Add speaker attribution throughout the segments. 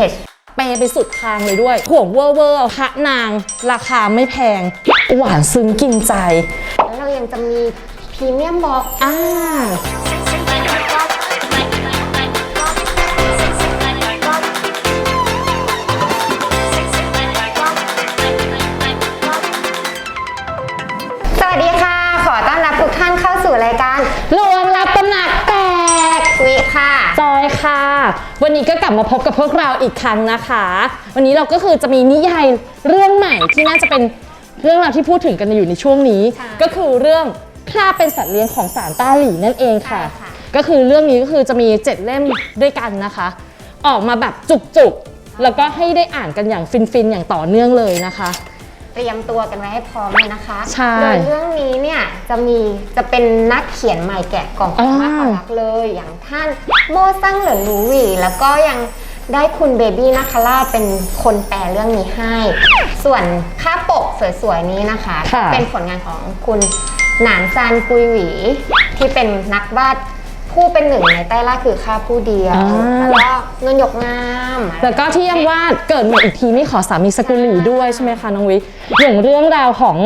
Speaker 1: ผ็ด
Speaker 2: เปย์ไปสุดทางเลยด้วยห่วงเวอร์เวอร์พระนาง ราคาไม่แพง หวานซึ้งกินใจ
Speaker 1: แล้วเรายังจะมีพรีเมียมบ็อก
Speaker 2: อ่า จอยค่ะ วันนี้ก็กลับมาพบกับพวกเราอีกครั้งนะคะ วันนี้เราก็คือจะมีนิยายเรื่องใหม่ที่น่าจะเป็นเรื่องราวที่พูดถึงกันอยู่ในช่วงนี้
Speaker 1: ค่ะ
Speaker 2: ก็คือเรื่องข้าเป็นสัตว์เลี้ยงของสารต้าหลี่นั่นเองค่ะ
Speaker 1: ใช่ค่ะ
Speaker 2: ก็คือเรื่องนี้ก็คือจะมี 7 เล่มด้วยกันนะคะ ออกมาแบบจุกๆ แล้วก็ให้ได้อ่านกันอย่างฟินๆ อย่างต่อเนื่องเลยนะคะ
Speaker 1: เต รียมตัวกันไว้ให้พร้อมเลยนะคะ
Speaker 2: ใช่
Speaker 1: โดยเรื่องนี้เนี่ยจะมีจะเป็นนักเขียนใหม่แกะกล่องของมา
Speaker 2: อ่า
Speaker 1: ขอรักเลย อย่างท่านโมซังเหลินหลูหวีแล้วก็ยังได้คุณเบบี้นาคาราชเป็นคนแปลเรื่องนี้ให้ ส่วนค่าปกสวยๆนี้นะคะ
Speaker 2: ค่ะ
Speaker 1: เป็นผลงานของคุณหนานซานกุยหวี ที่เป็นนักวาด ผู้เป็นหนึ่งในใต้ล่าคือข้าผู้เดียว
Speaker 2: อ่า
Speaker 1: แล้วก็เงินหยกงาม
Speaker 2: แล้วก็ที่ยังวาดเกิดมาอีกทีไม่ขอสามีสกุลหลีด้วยใช่ไหมคะน้องวิอย่างเรื่องราวของ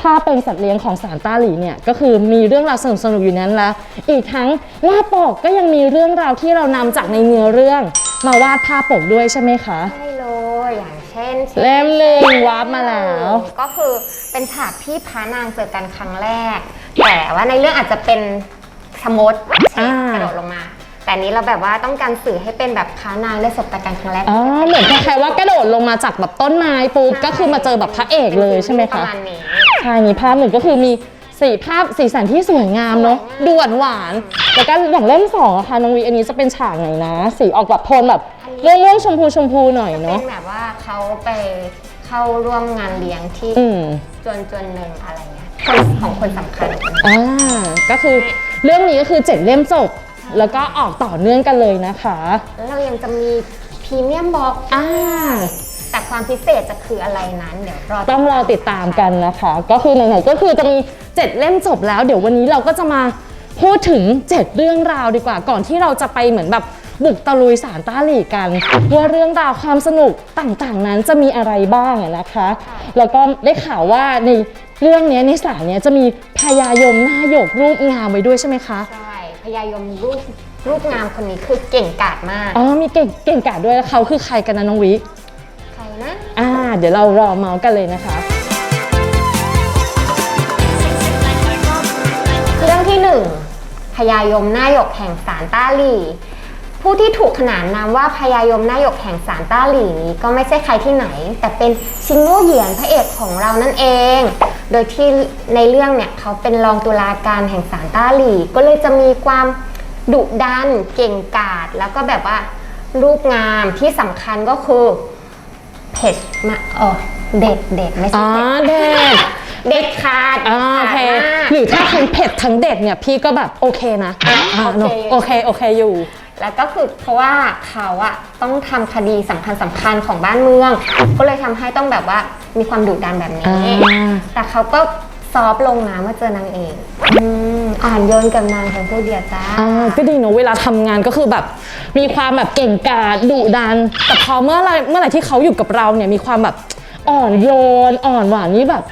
Speaker 2: ข้าเป็นสัตว์เลี้ยงของสารต้าหลีเนี่ยก็คือมีเรื่องราวสนุกสนุกๆอยู่นั้นแล้ว อีกทั้งหน้าปกก็ยังมีเรื่องราวที่เรานำจากในเนื้อเรื่อง มาวาดภาพปกด้วยใช่ไหมคะ
Speaker 1: ใช่เลยอย่างเช่น
Speaker 2: เล่มหนึ่งวาร์ปมาแล้ว
Speaker 1: ก็คือเป็นฉากที่พระนางเจอกันครั้งแรก แต่ว่าในเรื่องอาจจะเป็น สมด
Speaker 2: อ่าก
Speaker 1: ระโดดลงมา แต่อันนี้เราแบบว่าต้องการสื่อให้เป็นแบบพระนางได้สบตากันครั้งแรก
Speaker 2: อ๋อเหมือนคล้ายๆว่ากระโดดลงมาจากแบบต้นไม้ปุ๊บก็คือมาเจอแบบพระเอกเลยใช่ไหม
Speaker 1: ป
Speaker 2: คะ
Speaker 1: ระมาณนี้
Speaker 2: ใช่มีภาพหนึ่งก็คือมีสีภาพสีสันที่สวยงามเนาะ
Speaker 1: สวยงาม
Speaker 2: ดูหวานหวานๆแล้วก็อย่างเล่มสองอะค่ะน้องวีอันนี้จะเป็นฉากไหนนะสีออกแบบโทนแบบม่วงๆชมพูชมพูหน่อย
Speaker 1: เป็
Speaker 2: เนาะ
Speaker 1: นแบบว่าเขาไปเข้าร่วมงานเลี้ยงที่
Speaker 2: อืม
Speaker 1: จวนจวนหนึ่งอะไรเงี้ยคนของคนสำคัญคนหนึ่ง
Speaker 2: อ่าก็คือ เรื่องนี้ก็คือเจ็ดเล่มจบ แล้วก็ออกต่อเนื่องกันเลยนะคะ
Speaker 1: แล้วเรายังจะมีพรีเมียมบ็อก
Speaker 2: อ่า
Speaker 1: แต่ความพิเศษจะคืออะไรนั้นเดี๋ยวรอ
Speaker 2: ต้องรอติดตามกันนะคะ ก็คือไหนๆก็คือจะมีเจ็ดเล่มจบแล้ว เดี๋ยววันนี้เราก็จะมาพูดถึงเจ็ดเรื่องราวดีกว่า ก่อนที่เราจะไปเหมือนแบบบุกตะลุยสารต้าหลีกัน ว่าเรื่องราวความสนุกต่างๆนั้นจะมีอะไรบ้างอะนะคะ แล้วก็ได้ข่าวว่าใน เรื่องเนี้ยในสารเนี้ยจะมีพญายมหน้าหยกรูปงามไว้ด้วยใช่ไหมคะ
Speaker 1: ใช่พญายมรูปรูปงามคนนี้คือเก่งกาจมาก
Speaker 2: อ๋อมีเก่งเก่งกาจด้วยแล้วเขาคือใครกันนะน้องวิ
Speaker 1: ใครนะ
Speaker 2: อ่า เดี๋ยวเรารอเมาส์กันเลยนะคะ
Speaker 1: เรื่องที่หนึ่งพญายมหน้าหยกแห่งสารต้าหลี่ ผู้ที่ถูกขนานนามว่าพญายมหน้าหยกแห่งสารต้าหลี่นี้ก็ไม่ใช่ใครที่ไหน แต่เป็นชิงโง่เหยียนพระเอกของเรานั่นเอง โดยที่ในเรื่องเนี่ยเขาเป็นรองตุลาการแห่งสารต้าหลี่ ก็เลยจะมีความดุดันเก่งกาจแล้วก็แบบว่ารูปงามที่สำคัญก็คือเผ็ดมาเออเด็ดเด็ดไม่ใช่
Speaker 2: อ๋อ
Speaker 1: เผ็ด
Speaker 2: เด็ด
Speaker 1: เด็ดขาด
Speaker 2: อ่าโอเค
Speaker 1: ขาดมาก
Speaker 2: หรือถ้าทั้งเผ็ดทั้งเด็ดเนี่ยพี่ก็แบบโอเคนะอ่า
Speaker 1: โอเค
Speaker 2: เนอะโอเคโอเคอยู่
Speaker 1: แล้วก็คือเพราะว่าเขาอะต้องทำคดีสำคัญสำคัญของบ้านเมือง ก็เลยทำให้ต้องแบบว่ามีความดุดันแบบนี้
Speaker 2: อ่า
Speaker 1: แต่เขาก็ซอฟต์ลงนะเมื่อเจอนางเอกอืมอ่อนโยนกับนางของผู้เดียวจ้า
Speaker 2: อ่าก็ดีเนอะเวลาทำงานก็คือแบบ มีความแบบเก่งกาจดุดัน แต่พอเมื่อไหรเมื่อไหร่ที่เขาอยู่กับเราเนี่ยมีความแบบอ่อนโยนอ่อนหวานนี่แบบ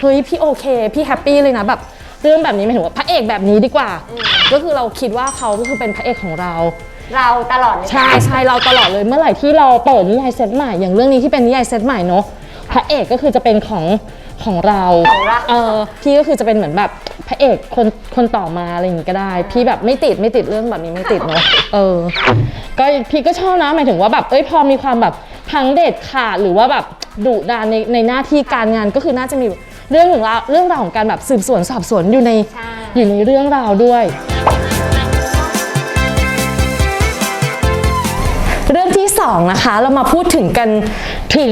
Speaker 2: เฮ้ยพี่โอเค พี่แฮปปี้เลยนะแบบ เรื่องแบบนี้หมายถึงว่าพระเอกแบบนี้ดีกว่า ก็คือเราคิดว่าเขาก็คือเป็นพระเอกของเรา
Speaker 1: เราตลอดเลย
Speaker 2: ใช่ใช่เราตลอดเลยเมื่อไหร่ที่เราเปิดนิยายเซตใหม่อย่างเรื่องนี้ที่เป็นนิยายเซตใหม่เนอะพระเอกก็คือจะเป็นของของเรา
Speaker 1: ของเรา
Speaker 2: เออพี่ก็คือจะเป็นเหมือนแบบพระเอกคนคนต่อมาอะไรอย่างงี้ก็ได้ พี่แบบไม่ติดไม่ติดเรื่องแบบนี้ไม่ติดเนอะเออ ก็พี่ก็ชอบนะหมายถึงว่าแบบเอ้ยพอมีความแบบทั้งเด็ดขาดหรือว่าแบบดุดานในในหน้าที่การงานก็คือน่าจะมี เรื่องของเราเรื่องราวของการแบบสืบสวนสอบสวนอยู่ใน
Speaker 1: ใช่
Speaker 2: อยู่ในเรื่องราวด้วย เรื่องที่สองนะคะ เรามาพูดถึงกันถึง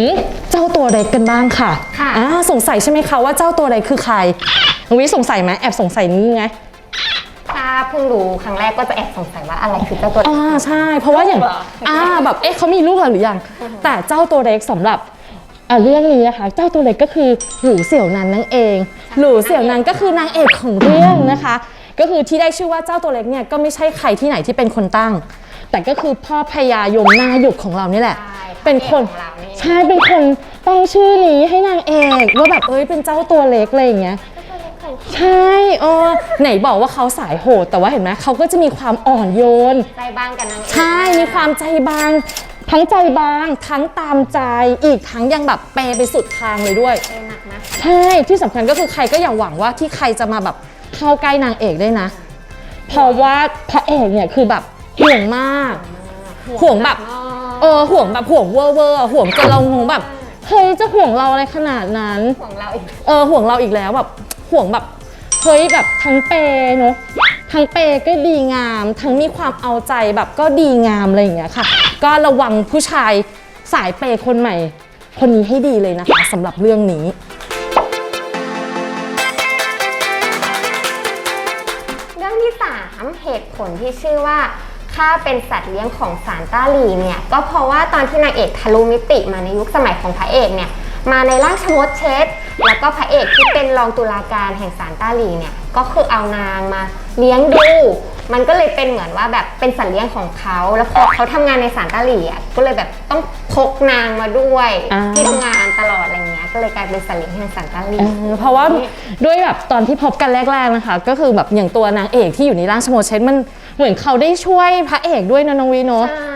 Speaker 2: เจ้าตัวเล็กกันบ้างค่ะ
Speaker 1: ค่ะ
Speaker 2: อ่าสงสัยใช่ไหมคะว่าเจ้าตัวเล็กคือใครน้องวิสงสัยไหมแอบสงสัยนี่ไง
Speaker 1: ถ้าเพิ่งรู้ครั้งแรกก็จะแอบสงสัยว่าอะไรคือเจ้าตัว
Speaker 2: อ่าใช่ เพราะว่าอย่าง
Speaker 1: ลูกเหรออ่
Speaker 2: อ่าแบบเอ๊ะเขามีลูกแล้วหรือยังแต่เจ้าตัวเล็กสำหรับ อ่าเรื่องนี้นะคะเจ้าตัวเล็กก็คือหลูเสี่ยวนันนั่นเอง หลูเสี่ยวนันก็คือนางเอกของเรื่องนะคะ ก็คือที่ได้ชื่อว่าเจ้าตัวเล็กเนี่ยก็ไม่ใช่ใครที่ไหนที่เป็นคนตั้ง แต่ก็คือพ่อพญายมหน้าหยุกของเรานี่แหละ
Speaker 1: ใช่
Speaker 2: เป็นคน
Speaker 1: ของเรานี่
Speaker 2: ใช่เป็นคนตั้งชื่อนี้ให้นางเอกว่าแบบเอ้ยเป็นเจ้าตัวเล็กอะไรอย่างเงี้ยใช่เออไหนบอกว่าเขาสายโหด แต่ว่าเห็นไหมเขาก็จะมีความอ่อนโยน
Speaker 1: ใจบ้างกันนางเอก
Speaker 2: ใช่มีความใจบาง ทั้งใจบางทั้งตามใจอีกทั้งยังแบบเปย์ไปสุดทางเลยด้วย
Speaker 1: เป็นหนักนะ
Speaker 2: ใช่ที่สำคัญก็คือใครก็อย่าหวังว่าที่ใครจะมาแบบเข้าใกล้นางเอกได้นะ เพราะว่าพระเอกเนี่ยคือแบบห่วงมาก ห่วงแบบเออห่วงแบบห่วงเวอร์เวอร์ห่วงจนเรางงแบบเฮ้ยจะห่วงเราอะไรขนาดนั้น
Speaker 1: ของเราอีก
Speaker 2: เออห่วงเราอีกแล้วแบบห่วงแบบเฮ้ยแบบทั้งเปย์เนอะ ทั้งเปย์ก็ดีงาม ทั้งมีความเอาใจแบบก็ดีงามอะไรอย่างเงี้ยค่ะ ก็ระวังผู้ชายสายเปย์คนใหม่ คนนี้ให้ดีเลยนะคะสำหรับเรื่องนี้
Speaker 1: เรื่องที่ 3 เหตุผลที่ชื่อว่าข้าเป็นสัตว์เลี้ยงของสารต้าหลีเนี่ย ก็เพราะว่าตอนที่นางเอกทะลุมิติมาในยุคสมัยของพระเอกเนี่ยมาในร่างชมดเช็ด แล้วก็พระเอกที่เป็นรองตุลาการแห่งสารต้าหลีเนี่ย ก็คือเอานางมา เลี้ยงดู มันก็เลยเป็นเหมือนว่าแบบเป็นสัตว์เลี้ยงของเขา แล้วพอเขาทำงานในสารต้าหลีอะก็เลยแบบต้องพกนางมาด้วย
Speaker 2: อ่า
Speaker 1: ที่ทำงานตลอดอะไรเงี้ย ก็เลยกลายเป็นสัตว์เลี้ยงแห่งสารต้าหลี
Speaker 2: เออเพราะว่าด้วยแบบตอนที่พบกันแรกๆนะคะ ก็คือแบบอย่างตัวนางเอกที่อยู่ในร่างชโมเชนมันเหมือนเขาได้ช่วยพระเอกด้วยนะน้องวีเนาะ
Speaker 1: ใช่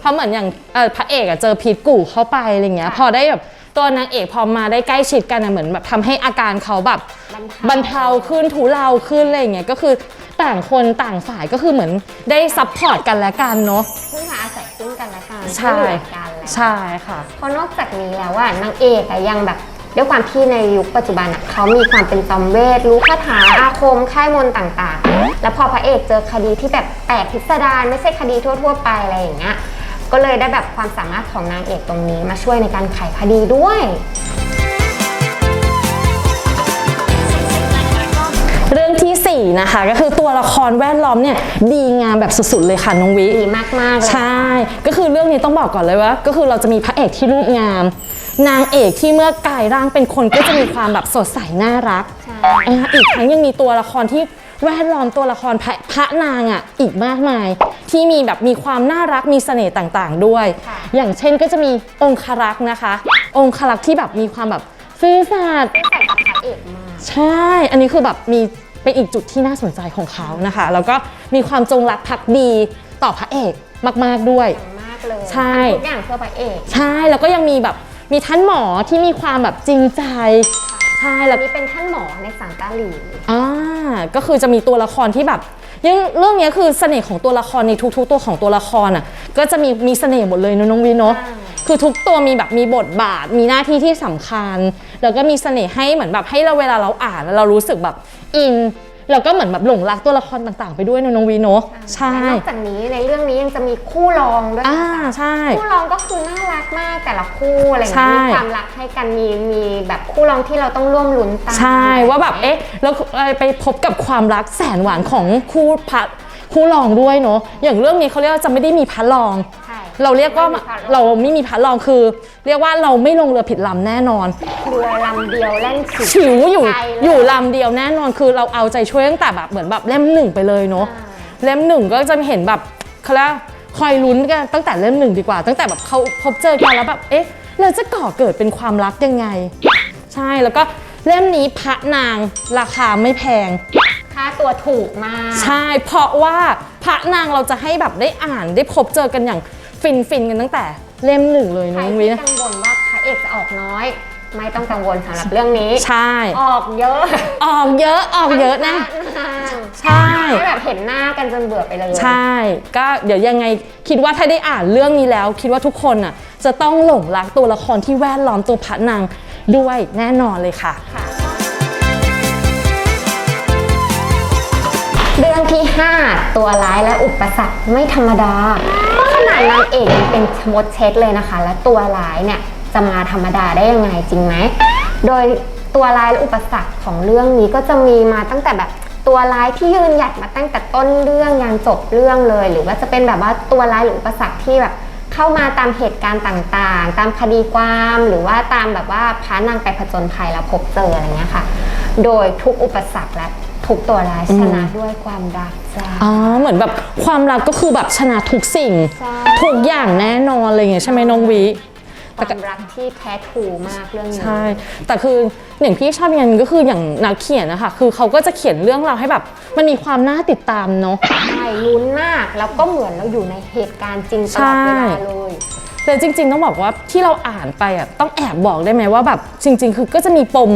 Speaker 2: เพราะเหมือนอย่างเอ่อพระเอกอะเจอพีทกู่เข้าไปอะไรเงี้ย
Speaker 1: ค่ะ
Speaker 2: พอได้แบบ ตัวนางเอกพอมาได้ใกล้ชิดกันอะเหมือนแบบทำให้อาการเขาแบบ
Speaker 1: บรรเทา
Speaker 2: บรรเทาขึ้นทุเลาขึ้นอะไรอย่างเงี้ยก็คือต่างคนต่างฝ่ายก็คือเหมือนได้ซัพพอร์ตกันและกันเนาะ
Speaker 1: พึ่งพาอาศัยซึ่งกันและกัน
Speaker 2: ใช่
Speaker 1: ช่วยเหลือกันแหละ
Speaker 2: ใช่ค่ะ
Speaker 1: เพราะนอกจากนี้แล้วว่านางเอกอะยังแบบด้วยความที่ในยุคปัจจุบันอะเขามีความเป็นจอมเวทรู้คาถาอาคมค่ายมนต์ต่างๆ แล้วพอพระเอกเจอคดีที่แบบแปลกพิสดารไม่ใช่คดีทั่วๆไปอะไรอย่างเงี้ย ก็เลยได้แบบความสามารถของนางเอกตรงนี้มาช่วยในการไขคดีด้วย
Speaker 2: เรื่องทีสี่4 นะคะ ก็คือตัวละครแวดล้อมเนี่ยดีงามแบบสุดๆเลยค่ะน้องวิ
Speaker 1: ดีมากๆเลย
Speaker 2: ใช่ ก็คือเรื่องนี้ต้องบอกก่อนเลยว่า ก็คือเราจะมีพระเอกที่รูปงาม นางเอกที่เมื่อกายร่างเป็นคนก็จะมีความแบบสดใสน่ารัก
Speaker 1: ใช่
Speaker 2: อ่าอีกทั้งยังมีตัวละครที่ แวดล้อมตัวละครพระพระนางอะอีกมากมาย ที่มีแบบมีความน่ารักมีเสน่ห์ต่างๆ ด้วย
Speaker 1: ค่ะ
Speaker 2: อย่างเช่นก็จะมีองครักษ์นะคะ องครักษ์ที่แบบมีความแบบซื่อสัตย์
Speaker 1: ใส่กับพระเอกมาก
Speaker 2: ใช่ อันนี้คือแบบมีเป็นอีกจุดที่น่าสนใจของเขานะคะ แล้วก็มีความจงรักภักดีต่อพระเอกมาก ๆด้วย
Speaker 1: อย่างมากเลย
Speaker 2: ใช่
Speaker 1: ทำทุกอย่างเพื่อพระเอก
Speaker 2: ใช่แล้วก็ยังมีแบบมีท่านหมอที่มีความแบบจริงใจ ใช่
Speaker 1: อั
Speaker 2: แล้
Speaker 1: น
Speaker 2: ว
Speaker 1: นี้เป็นท่านหมอในสารตาหลี
Speaker 2: อ่าก็คือจะมีตัวละครที่แบบยังเรื่องเนี้ยคือเสน่ห์ของตัวละครในทุกๆ ตัวของตัวละครอะก็จะมีมีเสน่ห์หมดเลยเนอะน้องวีเนาะ
Speaker 1: ใช่
Speaker 2: คือทุกตัวมีแบบมีบทบาท มีหน้าที่ที่สำคัญ แล้วก็มีเสน่ห์ให้เหมือนแบบให้เราเวลาเราอ่านแล้วเรารู้สึกแบบอิน แล้วก็เหมือนแบบหลงรักตัวละครต่างๆ ไปด้วยเนอะน้องวีเนาะใช่
Speaker 1: และนอกจากนี้ในเรื่องนี้ยังจะมีคู่รองด้วย
Speaker 2: อ่า
Speaker 1: นะคะ
Speaker 2: ใช่
Speaker 1: คู่รองก็คือน่ารักมากแต่ละคู่อะไรอย่าง
Speaker 2: ใช่
Speaker 1: เงี้ยมีความรักให้กันมีมีแบบคู่รองที่เราต้องร่วมลุ้นตาม
Speaker 2: ใช่ว่าแบบเอ๊ะแล้วไปพบกับความรักแสนหวานของคู่พัดคู่รองด้วยเนาะอย่างเรื่องนี้เขาเรียกว่าจะไม่ได้มีพัดรอง
Speaker 1: ใช่
Speaker 2: เราเรียกว่า
Speaker 1: ไม่มีพระอง
Speaker 2: เราไม่มีพัดรองคือ เรียกว่าเราไม่ลงเรือผิดลำแน่นอน
Speaker 1: เรือลำเดียวแล่น
Speaker 2: ฉิวอยู่
Speaker 1: ใจเล
Speaker 2: อยู่ลำเดียวแน่นอนคือเราเอาใจช่วยตั้งแต่แบบเหมือนแบบเล่มหนึ่งไปเลยเนาะ
Speaker 1: อ่า
Speaker 2: เล่มหนึ่งก็จะเห็นแบบเขาเรียกว่าคอยลุ้นกันตั้งแต่เล่มหนึ่งดีกว่า ตั้งแต่แบบเขาพบเจอกันแล้วแบบเอ๊ะเราจะก่อเกิดเป็นความรักยังไง ใช่แล้วก็เล่มนี้พระนางราคาไม่แพง
Speaker 1: ค่าตัวถูกมาก
Speaker 2: ใช่ เพราะว่าพระนางเราจะให้แบบได้อ่านได้พบเจอกันอย่าง ฟินฟินๆกันตั้งแต่เล่มหนึ่งเลย
Speaker 1: ใคร
Speaker 2: น้องวิ
Speaker 1: ที่
Speaker 2: นะ
Speaker 1: กังวลว่าพระเอกจะออกน้อย ไม่ต้องกังวลสำหรับเรื่องนี้
Speaker 2: ใช่
Speaker 1: ออกเยอะ
Speaker 2: ออกเยอะออกเยอะนะ
Speaker 1: นาง
Speaker 2: ใช่
Speaker 1: ให้แบบเห็นหน้ากันจนเบื่อไปเลย
Speaker 2: ใช่ ก็เดี๋ยวยังไงคิดว่าถ้าได้อ่านเรื่องนี้แล้ว คิดว่าทุกคนน่ะจะต้องหลงรักตัวละครที่แวดล้อมตัวพระนางด้วยแน่นอนเลยค่ะ
Speaker 1: ค่ะเรื่องที่ 5 ตัวร้ายและอุปสรรคไม่ธรรมดาเพราะข นาดนางเอกยังเป็นมดเช็ดเลยนะคะ และตัวร้ายเนี่ยจะมาธรรมดาได้ยังไงจริงไหม โดยตัวร้ายและอุปสรรคของเรื่องนี้ก็จะมีมาตั้งแต่แบบตัวร้ายที่ยืนหยัดมาตั้งแต่ต้นเรื่องยันจบเรื่องเลย หรือว่าจะเป็นแบบว่าตัวร้ายหรืออุปสรรคที่แบบเข้ามาตามเหตุการณ์ต่างๆ ตามคดีความหรือว่าตามแบบว่าพานางไปผจญภัยแล้วพบเจออะไรเงี้ยค่ะ โดยทุกอุปสรรคและ ทุกตัวร้ายชนะด้วยความรักจ้า
Speaker 2: อ๋อเหมือนแบบความรักก็คือแบบชนะทุกสิ่ง
Speaker 1: ใช่
Speaker 2: ทุกอย่างแน่นอนอะไรอย่างเงี้ยใช่ไหมน้องวิ
Speaker 1: ความรักที่แท้ทรูมากเรื่องนี้
Speaker 2: ใช่ แต่คืออย่างที่ชอบอย่างหนึงก็คืออย่างนักเขียนนะคะ คือเขาก็จะเขียนเรื่องราวให้แบบ มันมีความน่าติดตามเนาะ
Speaker 1: ใช่ลุ้นมากแล้วก็เหมือนเราอยู่ในเหตุการณ์จริงตลอดเวลาเลย
Speaker 2: แต่จริง ๆ ต้องบอกว่าที่เราอ่านไปอะต้องแอบบอกได้ไหมว่าแบบจริง ๆ คือก็จะมีปม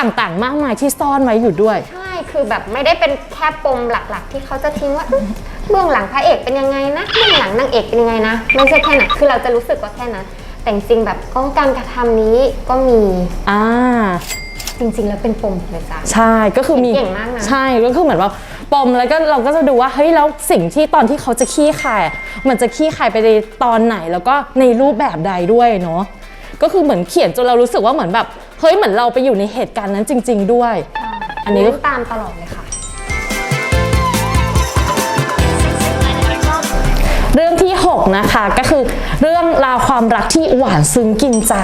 Speaker 2: ต่างๆ มากมายที่ซ่อนไว้อยู่ด้วย
Speaker 1: ใช่ คือแบบไม่ได้เป็นแค่ปมหลักๆ ที่เขาจะทิ้งว่าอื้อเบื้องหลังพระเอกเป็นยังไงนะเบื้องหลังนางเอกเป็นยังไงนะไม่ใช่แค่นั้นคือเราจะรู้สึกว่าแค่นั้นแต่จริงๆแบบก้องการกระทำนี้ก็มี
Speaker 2: อ่า
Speaker 1: จริงๆ แล้วเป็นปมเลยจ้ะ
Speaker 2: ใช่ ก็คือมี
Speaker 1: เก่งมากนะ
Speaker 2: ใช่ ก็คือเหมือนว่าปมแล้วก็เราก็จะดูว่า เฮ้ย แล้วสิ่งที่ตอนที่เขาจะขี้คายอะมันจะขี้คายไปในตอนไหน แล้วก็ในรูปแบบใดด้วยเนาะ ก็คือเหมือนเขียนจนเรารู้สึกว่าเหมือนแบบ เฮ้ย เหมือนเราไปอยู่ในเหตุการณ์นั้นจริง ๆ ด้วย อันนี้ก็
Speaker 1: เล่ตามตลอดเลยค่ะ
Speaker 2: เรื่องที่ 6 นะคะก็คือเรื่องราวความรักที่หวานซึ้งกินใจ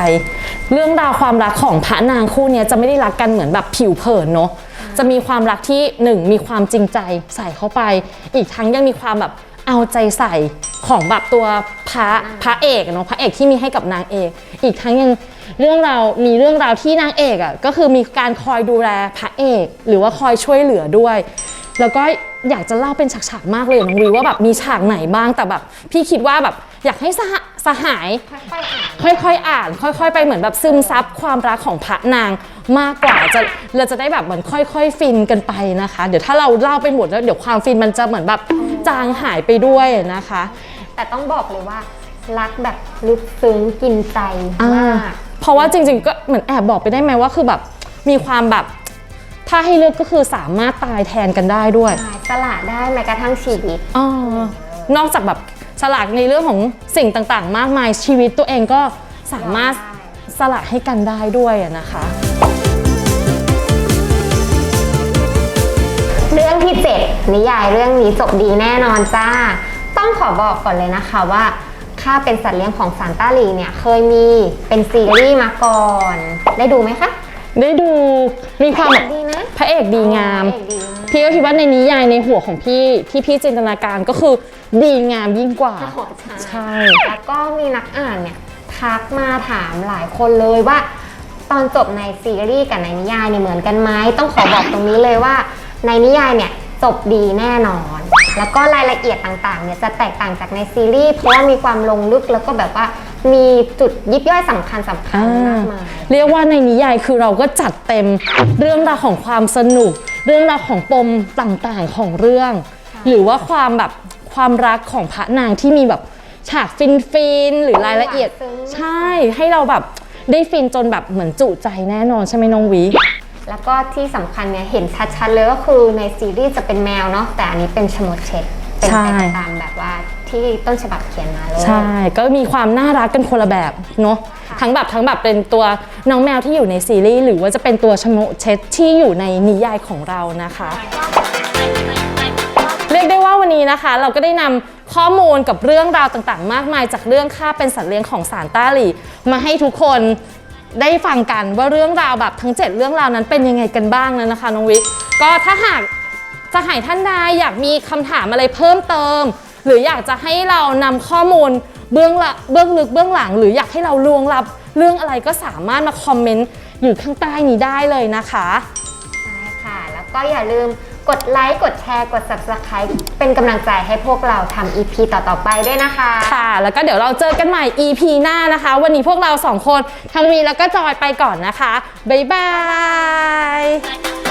Speaker 2: เรื่องราวความรักของพระนางคู่เนี้ยจะไม่ได้รักกันเหมือนแบบผิวเผินเนาะจะมีความรักที่หนึ่งมีความจริงใจใส่เข้าไป อีกทั้งยังมีความแบบเอาใจใส่ของแบบตัวพระพระเอกเนาะพระเอกที่มีให้กับนางเอก อีกทั้งยัง เรื่องราวมีเรื่องราวที่นางเอกอะก็คือมีการคอยดูแลพระเอก หรือว่าคอยช่วยเหลือด้วย แล้วก็อยากจะเล่าเป็นฉากๆมากเลยน้องวีว่าแบบมีฉากไหนบ้างแต่แบบ พี่คิดว่าแบบอยากให้สหสหาย
Speaker 1: ค่อยๆอ่าน
Speaker 2: ค่อยๆอ่าน ค่อยๆ ไปเหมือนแบบซึมซับความรักของพระนางมากกว่าจะเราจะได้แบบเหมือนค่อย ๆ ฟินกันไปนะคะ เดี๋ยวถ้าเราเล่าไปหมดแล้วเดี๋ยวความฟินมันจะเหมือนแบบจางหายไปด้วยนะคะ
Speaker 1: แต่ต้องบอกเลยว่ารักแบบลึกซึ้งกินใจมาก
Speaker 2: เพราะว่าจริง ๆ ก็เหมือนแอบบอกไปได้ไหมว่าคือแบบมีความแบบถ้าให้เลือกก็คือสามารถตายแทนกันได้ด้วย
Speaker 1: ใช่สละได้แม้กระทั่งชีวิต
Speaker 2: ออนอกจากแบบสละในเรื่องของสิ่งต่างๆ มากมายชีวิตตัวเองก็สามารถสละให้กันได้ด้วยอะนะคะ
Speaker 1: เรื่องที่ 7 นิยายเรื่องนี้จบดีแน่นอนจ้า ต้องขอบอกก่อนเลยนะคะว่า ข้าเป็นสัตว์เลี้ยงของซานต้าลีเนี่ยเคยมีเป็นซีรีส์มาก่อน ได้ดูไหมคะ
Speaker 2: ได้ดูมีความแบบ
Speaker 1: ดีนะ
Speaker 2: พระเอกดีงาม
Speaker 1: พระเอกดีมาก
Speaker 2: พี่ก็คิดว่าในนิยายในหัวของพี่ที่พี่จินตนาการก็คือดีงามยิ่งกว่า
Speaker 1: โอ้โหใช่
Speaker 2: ใช่
Speaker 1: แล้วก็มีนักอ่านเนี่ยทักมาถามหลายคนเลยว่า ตอนจบในซีรีส์กับในนิยายเนี่ยเหมือนกันไหมต้องขอบอกตรงนี้เลยว่า ในนิยายเนี่ยจบดีแน่นอน แล้วก็รายละเอียดต่างๆเนี่ยจะแตกต่างจากในซีรีส์เพราะว่ามีความลงลึกแล้วก็แบบว่ามีจุดยิบย่อยสำคัญสำคัญ
Speaker 2: อ่ามา
Speaker 1: กมาย
Speaker 2: เรียกว่าในนิยายคือเราก็จัดเต็มเรื่องราวของความสนุก เรื่องราวของปมต่างๆของเรื่อง หรือว่าความแบบความรักของพระนางที่มีแบบฉากฟินฟินๆหรือรายละเอียด
Speaker 1: ซึ้ง
Speaker 2: ใช่ให้เราแบบได้ฟินจนแบบเหมือนจุใจแน่นอนใช่ไหมน้องวี
Speaker 1: แล้วก็ที่สำคัญเนี่ยเห็นชัดๆเลยก็คือในซีรีส์จะเป็นแมวเนาะแต่อันนี้เป็นชมดเช็ดเป็น
Speaker 2: ใช่
Speaker 1: ไปตามแบบว่าที่ต้นฉบับเขียนมาเลย
Speaker 2: ใช่ ก็มีความน่ารักกันคนละแบบเนาะ
Speaker 1: ค่ะ
Speaker 2: ทั้งแบบทั้งแบบเป็นตัวน้องแมวที่อยู่ในซีรีส์หรือว่าจะเป็นตัวชโมเช็ดที่อยู่ในนิยายของเรานะคะ เรียกได้ว่าวันนี้นะคะ เราก็ได้นำข้อมูลกับเรื่องราวต่างๆ มากมาย จากเรื่องค่าเป็นสัตว์เลี้ยงของสารต้าหลีมาให้ทุกคน ได้ฟังกันว่าเรื่องราวแบบทั้ง 7 เรื่องราวนั้นเป็นยังไงกันบ้างนะนะคะน้องวิก็ถ้าหากสหายท่านใดอยากมีคำถามอะไรเพิ่มเติม หรืออยากจะให้เรานำข้อมูลเบื้องละเบื้องลึกเบื้องหลัง หรืออยากให้เราลวงลับเรื่องอะไรก็สามารถมาคอมเมนต์อยู่ข้างใต้นี้ได้เลยนะคะ
Speaker 1: ใช่ค่ะ แล้วก็อย่าลืม กดไลค์กดแชร์กด subscribe เป็นกำลังใจให้พวกเราทำ EP ต่อๆไปด้วยนะคะ
Speaker 2: ค่ะ แล้วก็เดี๋ยวเราเจอกันใหม่ EP หน้านะคะ วันนี้พวกเราสองคนทั้งมีแล้วก็จอยไปก่อนนะคะ บ๊ายบาย